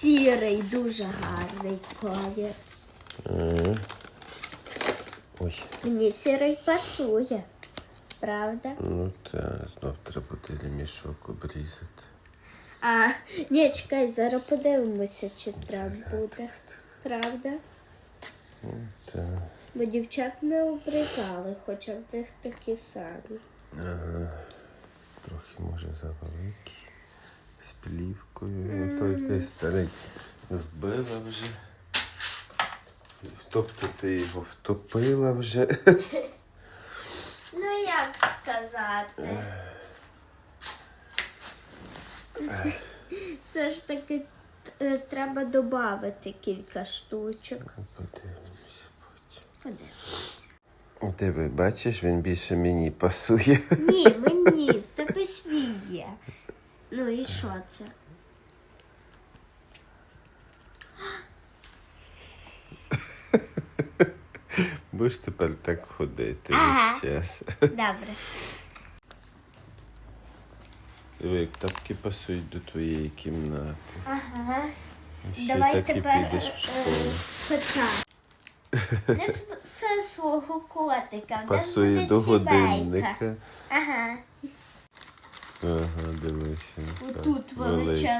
сірий, дуже гарний колір. Ой, Мені сірий пасує. Правда? ну та знов треба буде ремішок обрізати. А, ні, чекай, зараз подивимося, чи треба буде. Правда? Та. Бо дівчат не обрізали, хоча в них такі самі. Ага. Трохи може завеликий. З плівкою. Ти старий вбила вже. Тобто ти його втопила вже. Ну як сказати? Все ж таки е, треба додати кілька штучок. Подивимося потім. Подивимося. Ти ви бачиш, він більше мені пасує. Ні, мені, в тебе свій є. Ну і що це? Будеш тепер так ходити Ага. весь час. Добре. Диви, як тапки пасують до твоєї кімнати. Ага. І Ще Давай так і тепер підеш в е, школу. кота. Не с- все свого котика. в нас Пасує буде до сімейка. годинника. Ага. Ага, дивися. Отут величезний.